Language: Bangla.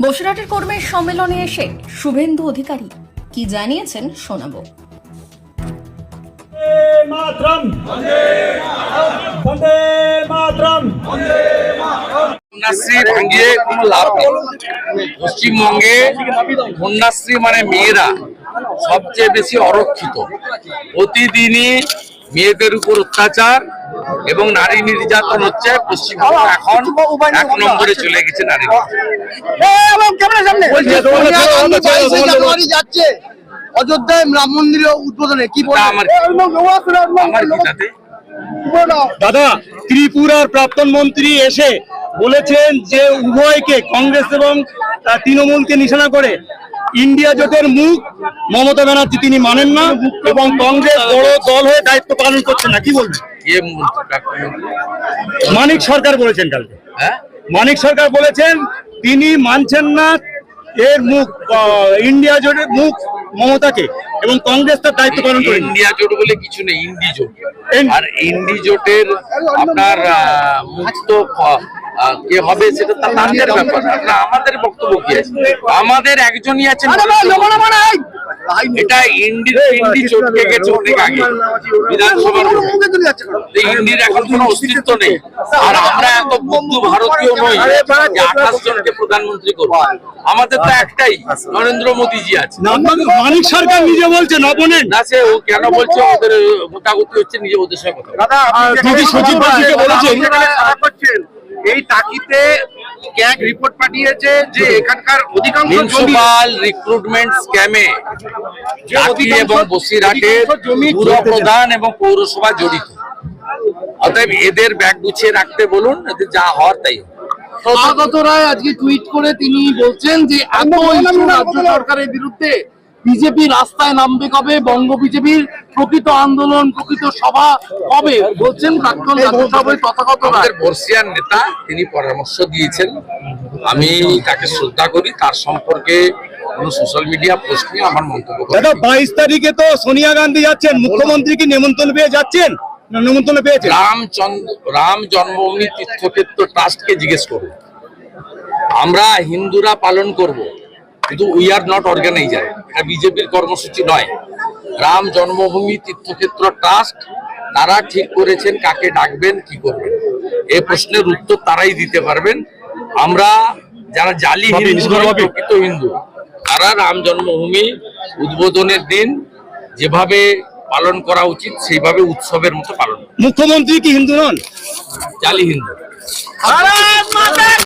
বসিরহাটের কর্মীর সম্মেলনে এসে শুভেন্দু অধিকারী কি জানিয়েছেন শোনাবো। মাতরম। কন্যাশ্রী ভাঙিয়ে কোনো লাভ নেই। পশ্চিমবঙ্গে কন্যাশ্রী মানে মেয়েরা সবচেয়ে বেশি অরক্ষিত। প্রতিদিনই মেয়েদের উপর অত্যাচার এবং নারী নির্যাতন হচ্ছে পশ্চিমবঙ্গ এখন এক নম্বরে চলে গেছে নারী যাচ্ছে। অযোধ্যায় রাম মন্দির উদ্বোধনে কি দাদা ত্রিপুরার প্রাক্তন মন্ত্রী এসে বলেছেন যে উভয়কে কংগ্রেস এবং তৃণমূলকে নিশানা করে। ইন্ডিয়া জোটের মুখ মমতা ব্যানার্জি তিনি মানেন না এবং কংগ্রেস বড় দল হয়ে দায়িত্ব পালন করছে না। কি বলবেন? মানিক সরকার বলেছেন কালকে। হ্যাঁ? মানিক সরকার বলেছেন তিনি মানছেন না এর মুখ ইন্ডিয়া জোটের মুখ মমতাকে এবং কংগ্রেস তার দায়িত্ব পালন করে ইন্ডিয়া জোট বলে কিছু নেই ইন্ডি জোট। আর ইন্ডি জোটের আপনার মুক্ত ক- হবে সেটা তাদের ব্যাপার। না আমাদের বক্তব্য কি আছে? আমাদের একজনই আছেন এটা ইন্ডির ইন্ডি চটকে গেছে অনেক আগে। বিধানসভার ইন্ডির এখন কোনো অস্তিত্ব নেই। আর আমরা এত বুদ্ধ ভারতীয় নই যে আঠাশ জনকে প্রধানমন্ত্রী করব। আমাদের তো একটাই নরেন্দ্র মোদীজি আছে। মানিক সরকার নিজে বলছেন অপোনেন্ট না সে ও কেন বলছে ওদের গোটাগুটি হচ্ছে নিজে ওদের সঙ্গে কথা। দিদি সচিব বলেছেন। এই তাকিতে ক্যাগ রিপোর্ট পাঠিয়েছে যে এখানকার অধিকাংশ জমি মিউনিসিপাল রিক্রুটমেন্ট স্ক্যামে জাতি এবং বসিরহাটের পুর প্রধান এবং পৌরসভা জড়িত অতএব এদের ব্যাগ গুছিয়ে রাখতে বলুন যা হওয়ার তাই। স্বাগত রায় আজকে টুইট করে তিনি বলছেন যে এত রাজ্য সরকারের বিরুদ্ধে বিজেপি রাস্তায় নামবে কবে? বঙ্গ বিজেপির প্রকৃত আন্দোলন প্রকৃত সভা কবে? বলছেন প্রাক্তন রাজ্যসভায় তথাগত আমাদের বর্ষিয়ান নেতা তিনি পরামর্শ দিয়েছেন। আমি তাকে শ্রদ্ধা করি তার সম্পর্কে কোন সোশ্যাল মিডিয়া পোস্ট নিয়ে আমার মন্তব্য দাদা বাইশ তারিখে তো সোনিয়া গান্ধী যাচ্ছেন। মুখ্যমন্ত্রী কি নেমন্তন্ন পেয়ে যাচ্ছেন? নেমন্তন্ন রামচন্দ্র রাম জন্মভূমি তীর্থক্ষেত্র ট্রাস্টকে জিজ্ঞেস করুন। আমরা হিন্দুরা পালন করব। কিন্তু উই আর নট অর্গানাইজার এটা বিজেপির কর্মসূচি নয়। রাম জন্মভূমি তীর্থক্ষেত্র ট্রাস্ট তারা ঠিক করেছেন কাকে ডাকবেন কি করবেন। এ প্রশ্নের উত্তর তারাই দিতে পারবেন। আমরা যারা জালি প্রকৃত হিন্দু তারা রাম জন্মভূমি উদ্বোধনের দিন যেভাবে পালন করা উচিত সেইভাবে উৎসবের মতো পালন মুখ্যমন্ত্রী কি হিন্দু নন? জালি হিন্দু।